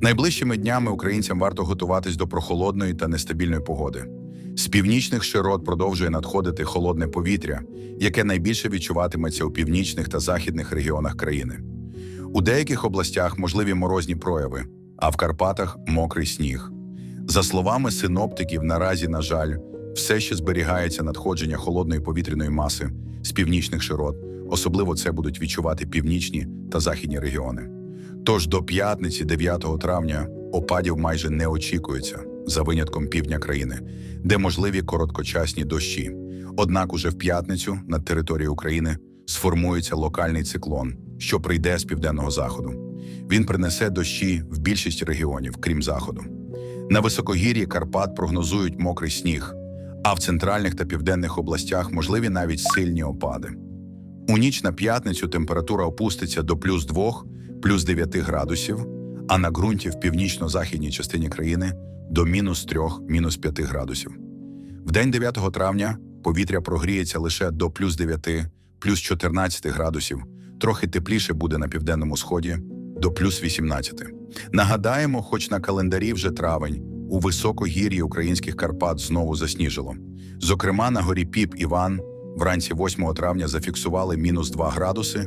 Найближчими днями українцям варто готуватись до прохолодної та нестабільної погоди. З північних широт продовжує надходити холодне повітря, яке найбільше відчуватиметься у північних та західних регіонах країни. У деяких областях можливі морозні прояви, а в Карпатах мокрий сніг. За словами синоптиків, наразі, на жаль, все ще зберігається надходження холодної повітряної маси з північних широт. Особливо це будуть відчувати північні та західні регіони. Тож до п'ятниці, 9 травня, опадів майже не очікується, за винятком півдня країни, де можливі короткочасні дощі. Однак уже в п'ятницю над територією України сформується локальний циклон, що прийде з південного заходу. Він принесе дощі в більшість регіонів, крім заходу. На високогір'ї Карпат прогнозують мокрий сніг, а в центральних та південних областях можливі навіть сильні опади. У ніч на п'ятницю температура опуститься до плюс 2, плюс 9 градусів, а на ґрунті в північно-західній частині країни до мінус 3, мінус 5 градусів. В день 9 травня повітря прогріється лише до плюс 9, плюс 14 градусів, трохи тепліше буде на південному сході до плюс 18. Нагадаємо, хоч на календарі вже травень, у високогір'ї українських Карпат знову засніжило. Зокрема, на горі Піп Іван вранці 8 травня зафіксували мінус 2 градуси,